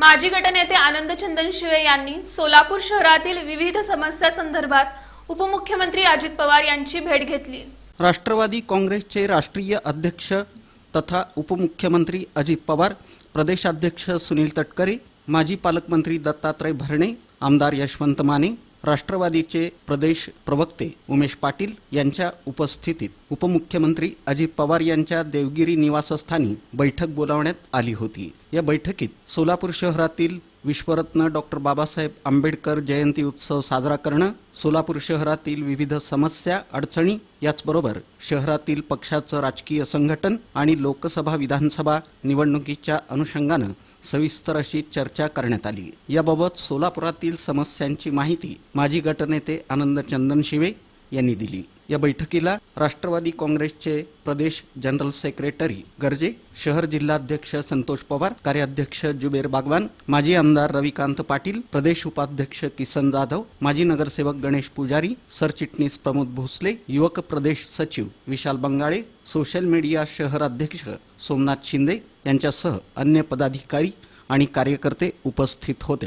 माजी गटनेते आनंद चंदन शिवे यांनी सोलापूर शहरातील विविध समस्या संदर्भात उपमुख्यमंत्री अजित पवार यांची भेट घेतली. राष्ट्रवादी काँग्रेसचे राष्ट्रीय अध्यक्ष तथा उपमुख्यमंत्री अजित पवार प्रदेशाध्यक्ष सुनील तटकरे माजी पालकमंत्री दत्तात्रय भरणे आमदार यशवंत माने राष्ट्रवादीचे प्रदेश प्रवक्ते उमेश पाटील यांच्या उपस्थितीत उपमुख्यमंत्री अजित पवार यांच्या देवगिरी निवासस्थानी बैठक बोलावण्यात आली होती. या बैठकीत सोलापूर शहरातील विश्वरत्न डॉक्टर बाबासाहेब आंबेडकर जयंती उत्सव साजरा करणं सोलापूर शहरातील विविध समस्या अडचणी याचबरोबर शहरातील पक्षाचं राजकीय संघटन आणि लोकसभा विधानसभा निवडणुकीच्या अनुषंगानं सविस्तर अशी चर्चा करण्यात आली. याबाबत सोलापुरातील समस्यांची माहिती माजी गटनेते आनंद चंदन शिवे यांनी दिली. या बैठकीला राष्ट्रवादी काँग्रेसचे प्रदेश जनरल सेक्रेटरी गर्जे शहर जिल्हाध्यक्ष संतोष पवार कार्याध्यक्ष जुबेर बागवान माजी आमदार रविकांत पाटील प्रदेश उपाध्यक्ष किसन जाधव माजी नगरसेवक गणेश पुजारी सरचिटणीस प्रमोद भोसले युवक प्रदेश सचिव विशाल बंगाळे सोशल मीडिया शहर अध्यक्ष सोमनाथ शिंदे यांच्यासह अन्य पदाधिकारी आणि कार्यकर्ते उपस्थित होते.